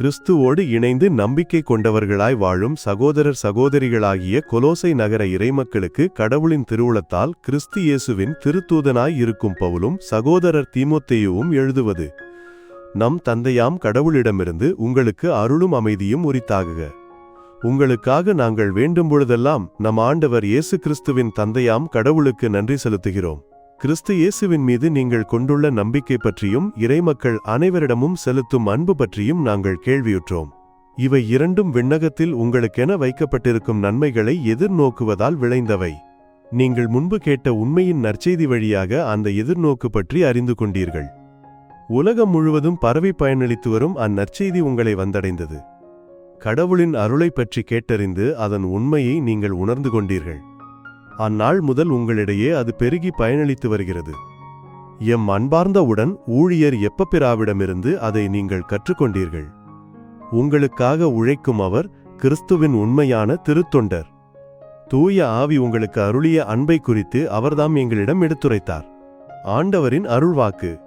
கிறிஸ்துவோடு இணைந்து நம்பிக்கை கொண்டவர்களாய் வாழும் சகோதரர் சகோதரிகளாகிய கொலோசை நகர இறைமக்களுக்கு கடவுளின் திருவுளத்தால் கிறிஸ்து இயேசுவின் திருத்தூதனாய் இருக்கும் பவுலும் சகோதரர் தீமோத்தேயுவும் எழுதுவது. நம் தந்தையாம் கடவுளிடமிருந்து உங்களுக்கு அருளும் அமைதியும் உரித்தாகுக. உங்களுக்காக நாங்கள் வேண்டும் பொழுதெல்லாம் நம் ஆண்டவர் இயேசு கிறிஸ்துவின் தந்தையாம் கடவுளுக்கு நன்றி செலுத்துகிறோம். கிறிஸ்து இயேசுவின் மீது நீங்கள் கொண்டுள்ள நம்பிக்கை பற்றியும் இறைமக்கள் அனைவரிடமும் செலுத்தும் அன்பு பற்றியும் நாங்கள் கேள்வியுற்றோம். இவை இரண்டும் விண்ணகத்தில் உங்களுக்கென வைக்கப்பட்டிருக்கும் நன்மைகளை எதிர்நோக்குவதால் விளைந்தவை. நீங்கள் முன்பு கேட்ட உண்மையின் நற்செய்தி வழியாக அந்த எதிர்நோக்கு பற்றி அறிந்து கொண்டீர்கள். உலகம் முழுவதும் பரவி பயனளித்து வரும் அந்நற்செய்தி உங்களை வந்தடைந்தது. கடவுளின் அருளை பற்றி கேட்டறிந்து அதன் உண்மையை நீங்கள் உணர்ந்து கொண்டீர்கள். அந்நாள் முதல் உங்களிடையே அது பெருகி பயனளித்து வருகிறது. எம் அன்பார்ந்தவுடன் ஊழியர் எப்பப்பிராவிடமிருந்து அதை நீங்கள் கற்றுக்கொண்டீர்கள்? உங்களுக்காக உழைக்கும் அவர் கிறிஸ்துவின் உண்மையான திருத்தொண்டர். தூய ஆவி உங்களுக்கு அருளிய அன்பை குறித்து அவர்தாம் எங்களிடம் எடுத்துரைத்தார். ஆண்டவரின் அருள்வாக்கு.